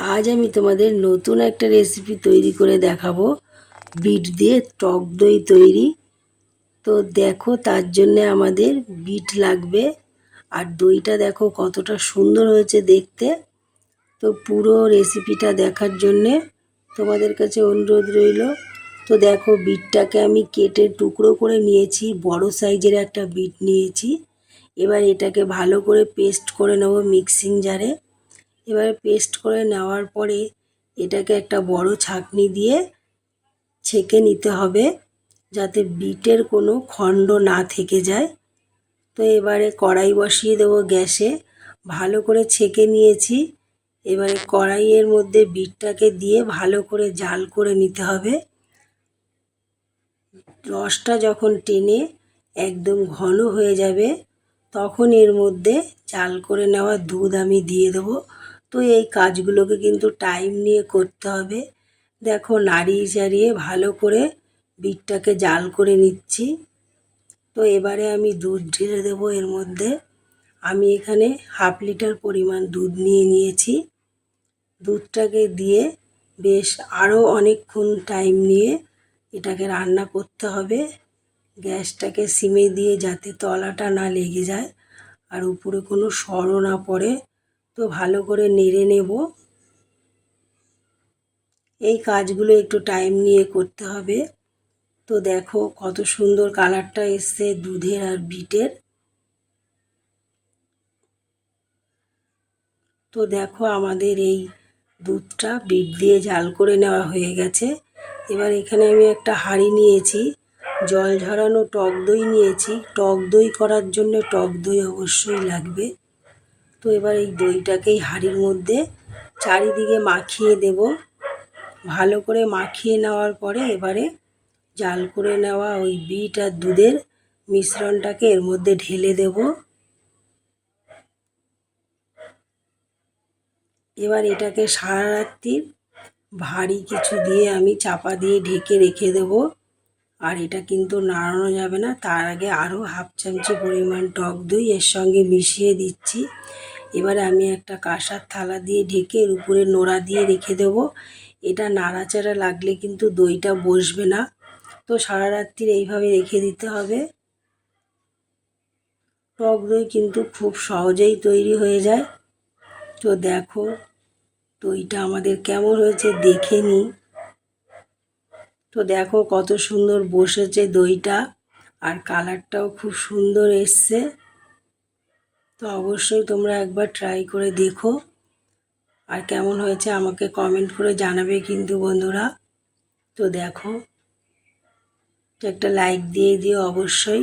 আজ আমি তোমাদের নতুন একটা রেসিপি তৈরি করে দেখাবো। বিট দিয়ে টক দই তৈরি। তো দেখো, তার জন্যে আমাদের বিট লাগবে। আর দইটা দেখো কতটা সুন্দর হয়েছে দেখতে। তো পুরো রেসিপিটা দেখার জন্যে তোমাদের কাছে অনুরোধ রইল। তো দেখো, বিটটাকে আমি কেটে টুকরো করে নিয়েছি, বড় সাইজের একটা বিট নিয়েছি। এবার এটাকে ভালো করে পেস্ট করে নেব মিক্সিং জারে এবারে পেস্ট করে নেওয়ার পরে এটাকে একটা বড় ছাঁকনি দিয়ে ছেঁকে নিতে হবে যাতে বিটের কোনো খণ্ড না থেকে যায়। তো এবারে কড়াই বসিয়ে দেবো গ্যাসে। ভালো করে ছেঁকে নিয়েছি। এবারে কড়াইয়ের মধ্যে বিটটাকে দিয়ে ভালো করে জাল করে নিতে হবে। রসটা যখন টেনে একদম ঘন হয়ে যাবে, তখন এর মধ্যে চাল করে নেওয়া দুধ আমি দিয়ে দেবো। তো এই কাজগুলোকে কিন্তু টাইম নিয়ে করতে হবে। দেখো নাড়িয়ে চাড়িয়ে ভালো করে বিটটাকে জাল করে নিচ্ছি। তো এবারে আমি দুধ ঢেলে দেবো এর মধ্যে। আমি এখানে হাফ লিটার পরিমাণ দুধ নিয়ে নিয়েছি। দুধটাকে দিয়ে বেশ আরও অনেকক্ষণ টাইম নিয়ে এটাকে রান্না করতে হবে। গ্যাসটাকে সিমে দিয়ে যাতে তলাটা না লেগে যায় আর উপরে কোনো সরও না পড়ে। তো ভালো করে নেড়ে নেব। এই কাজগুলো একটু টাইম নিয়ে করতে হবে। তো দেখো কত সুন্দর কালারটা এসছে দুধের আর বিটের। তো দেখো আমাদের এই দুধটা বিট দিয়ে জাল করে নেওয়া হয়ে গেছে। এবার এখানে আমি একটা হাঁড়ি নিয়েছি। জল ঝরানো টক দই নিয়েছি। টক দই করার জন্য টক দই অবশ্যই লাগবে। তো এবার এই দইটাকেই হাঁড়ির মধ্যে চারিদিকে মাখিয়ে দেব। ভালো করে মাখিয়ে নেওয়ার পরে এবারে জাল করে নেওয়া ওই বিট আর দুধের মিশ্রণটাকে এর মধ্যে ঢেলে দেব। এবার এটাকে সারা রাত্রির ভারী কিছু দিয়ে আমি চাপা দিয়ে ঢেকে রেখে দেব। আর এটা কিন্তু নাড়ানো যাবে না। তার আগে আরও হাফ চামচি পরিমাণ টক দই এর সঙ্গে মিশিয়ে দিচ্ছি। এবারে আমি একটা কাঁসার থালা দিয়ে ঢেকে এর উপরে নোড়া দিয়ে রেখে দেব। এটা নাড়াচাড়া লাগলে কিন্তু দইটা বসবে না। তো সারা রাত্রির এইভাবে রেখে দিতে হবে। টক দই কিন্তু খুব সহজেই তৈরি হয়ে যায়। তো দেখো দইটা আমাদের কেমন হয়েছে, দেখে নিই। তো দেখো কত সুন্দর বসেছে দইটা আর কালারটাও খুব সুন্দর এসছে। তো অবশ্যই তোমরা একবার ট্রাই করে দেখো। আর কেমন হয়েছে আমাকে কমেন্ট করে জানাবে কিন্তু বন্ধুরা। তো দেখো, একটা লাইক দিয়ে দিও অবশ্যই।